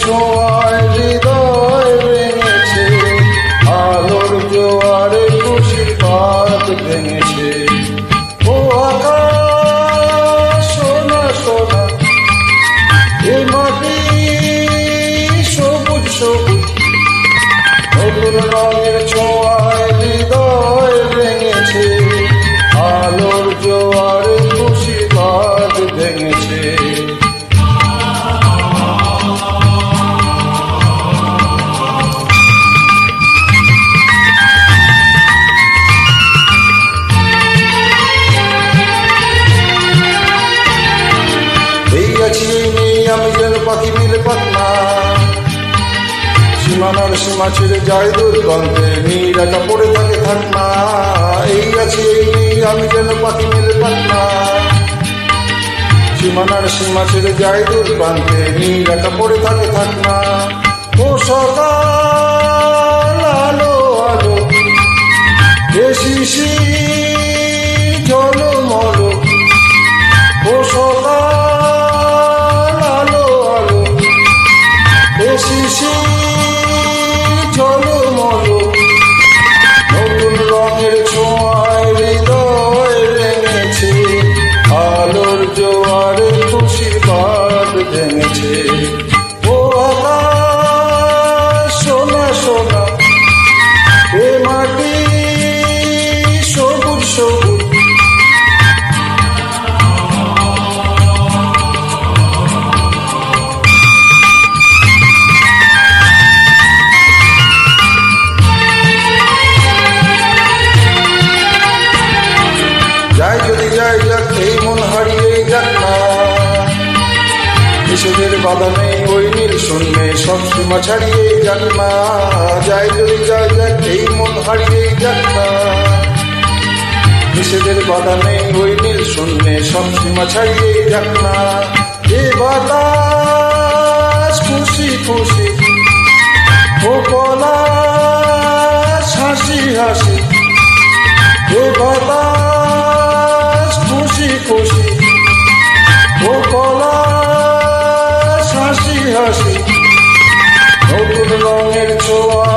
ছোঁয়ায় হৃদয় ভেঙেছে, আলোর জোয়ারে খুশির পাত ভেঙেছে। ও আকাশ, সোনা সবুজ সবুজ। নতুন রঙের ছোঁয়া নেই আমি যেন পাখি মিলে পাতনা সীমানার সীমা ছেড়ে দুর্গন্ধে থাকে থাকনা এই এই আমি যেন পাখি মিলে পাতনা সীমানার সীমা ছেড়ে যায় দুর্গন্ধে, নীরাটা পড়ে থাকে থাকনা ও সকাল আলো আলো এ শিশির ভেঙেছে ও সোনা সোনা। এ মাটি সবুজ সবুজ। যাই যদি যাই যাক, এই মন হারিয়ে যাক না। নিষেধের বাধা নেই ওই নীল শূন্যে সব সীমা ছাড়িয়ে যাক না যাই যদি যাই যাক, এই মন হারিয়ে যাক না নিষেধের বাধা নেই ওই নীল শূন্যে সব সীমা ছাড়িয়ে যাক এ বাতাস, খুশি খুশি। ও পলাশ, হাসি হাসি। এ বাতাস, খুশি খুশি। নতুন রঙের